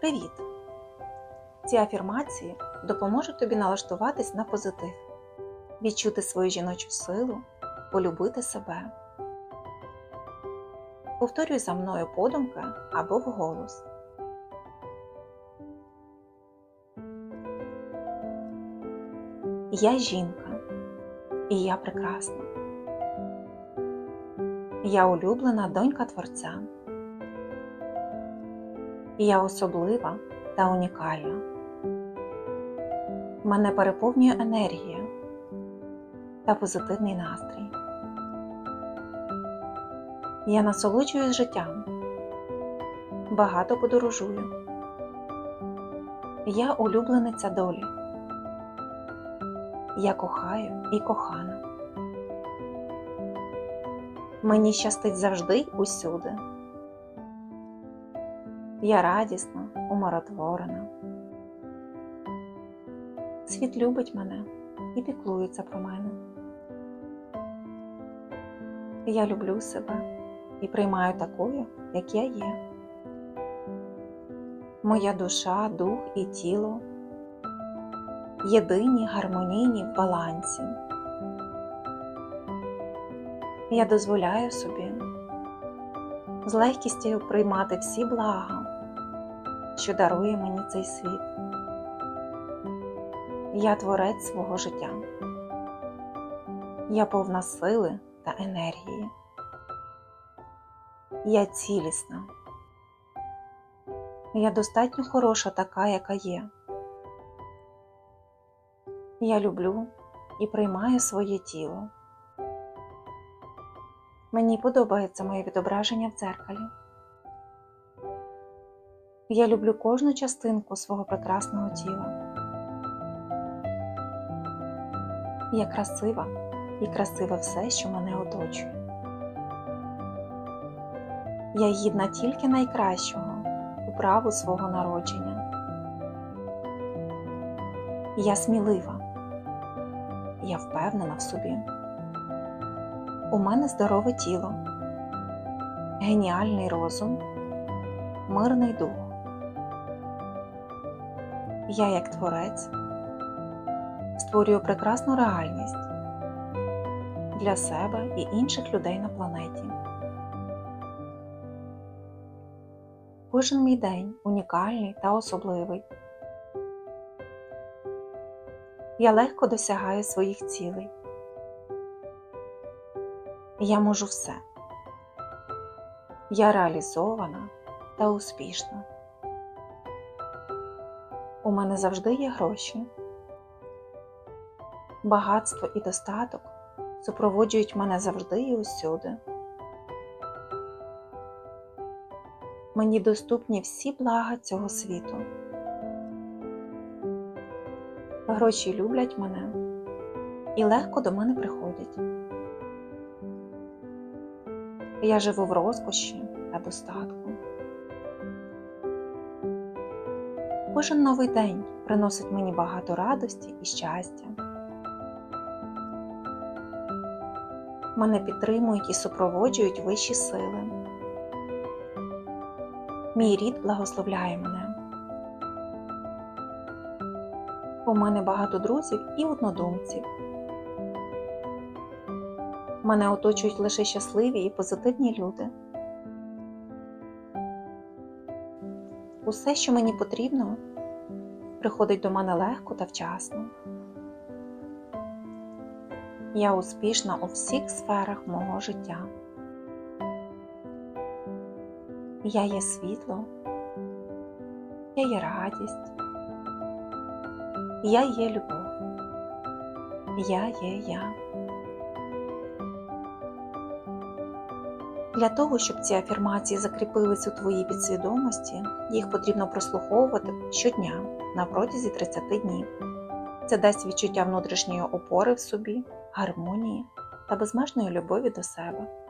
Привіт! Ці афірмації допоможуть тобі налаштуватись на позитив, відчути свою жіночу силу, полюбити себе. Повторюй за мною подумки або вголос. Я жінка, і я прекрасна. Я улюблена донька Творця. Я особлива та унікальна. Мене переповнює енергія та позитивний настрій. Я насолоджуюсь життям, багато подорожую. Я улюблениця долі. Я кохаю і кохана. Мені щастить завжди усюди. Я радісна, умиротворена. Світ любить мене і піклується про мене. Я люблю себе і приймаю такою, як я є. Моя душа, дух і тіло єдині, гармонійні в балансі. Я дозволяю собі з легкістю приймати всі блага, що дарує мені цей світ. Я творець свого життя. Я повна сили та енергії. Я цілісна. Я достатньо хороша така, яка є. Я люблю і приймаю своє тіло. Мені подобається моє відображення в дзеркалі. Я люблю кожну частинку свого прекрасного тіла. Я красива і красиве все, що мене оточує. Я гідна тільки найкращого у праву свого народження. Я смілива. Я впевнена в собі. У мене здорове тіло, геніальний розум, мирний дух. Я, як творець, створюю прекрасну реальність для себе і інших людей на планеті. Кожен мій день унікальний та особливий. Я легко досягаю своїх цілей. Я можу все. Я реалізована та успішна. Мене завжди є гроші. Багатство і достаток супроводжують мене завжди і усюди. Мені доступні всі блага цього світу. Гроші люблять мене і легко до мене приходять. Я живу в розкоші та достатку. Кожен новий день приносить мені багато радості і щастя. Мене підтримують і супроводжують вищі сили. Мій рід благословляє мене. У мене багато друзів і однодумців. Мене оточують лише щасливі і позитивні люди. Усе, що мені потрібно, приходить до мене легко та вчасно. Я успішна у всіх сферах мого життя. Я є світло, я є радість, я є любов, я є я. Для того, щоб ці афірмації закріпились у твоїй підсвідомості, їх потрібно прослуховувати щодня на протязі 30 днів. Це дасть відчуття внутрішньої опори в собі, гармонії та безмежної любові до себе.